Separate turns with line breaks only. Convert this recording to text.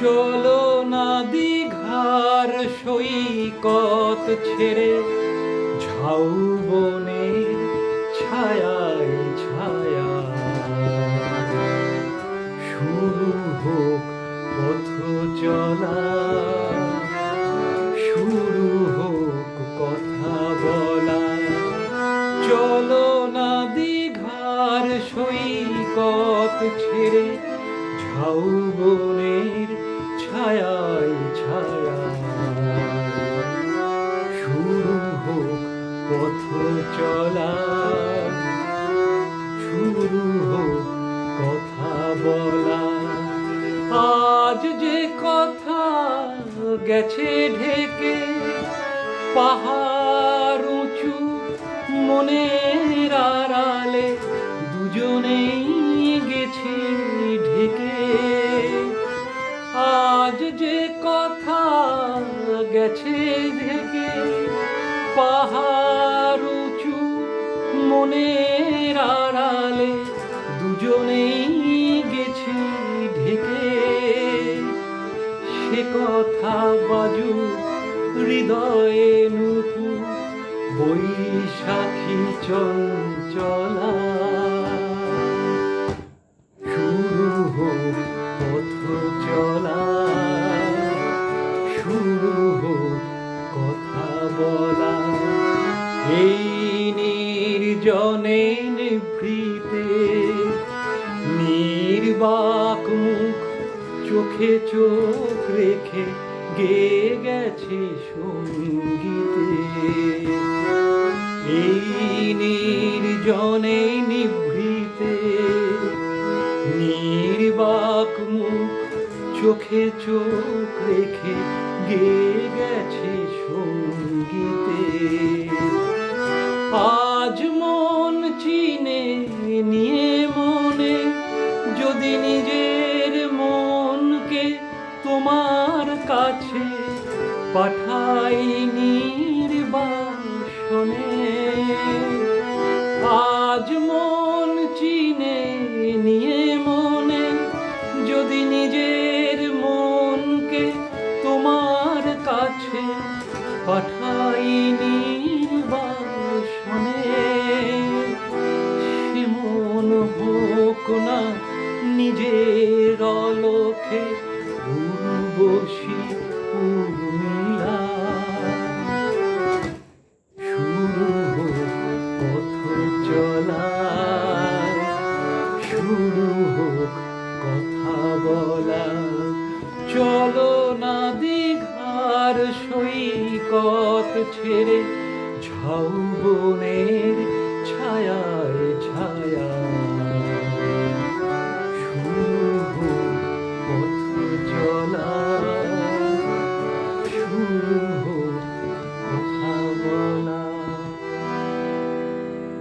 চলো না দীঘার সৈকত ছেড়ে ঝাউবনের ছায়ায় ছায়া। শুরু হোক পথ চলা, শুরু হোক কথা না সৈকত ছেড়ে ঝাউবনের ছায়ায় ছায়া। শুরু হোক পথ চলা। শুরু হোক কথা বলা। আজ যে কথা গেছে ঢেকে, পাহাড় উঁচু মনের আড়ালে দুজনেই গেছে ঢেকে, পাহাড় উঁচু মনের আড়ালে দুজনেই গেছি ঢেকে। সে কথা বাজু হৃদয়ে নুপু বৈশাখী চঞ্চলা। বলা। এই নির্জনে নিভৃতে নির্বাক মুখ চোখে চোখ রেখে গে গেছে সঙ্গীতে। এই নির্জনে নিভৃতে নির্বাক মুখ চোখে চোখ রেখে গে গেছে সঙ্গীতে। আজ মন চিনে নিয়ে মনে, যদি নিজের মনকে তোমার কাছে পাঠাই নির্বাসনে আজ মন চিনে নিয়ে মনে, যদি নিজের মনকে তোমার কাছে পাঠাই হোক না নিজের অলোকে উর্বশী শুরু হোক চলা শুরু হোক কথা বলা। চলো না সৈকত ছেড়ে ঝাউবনের ছায়ায় ছায়া।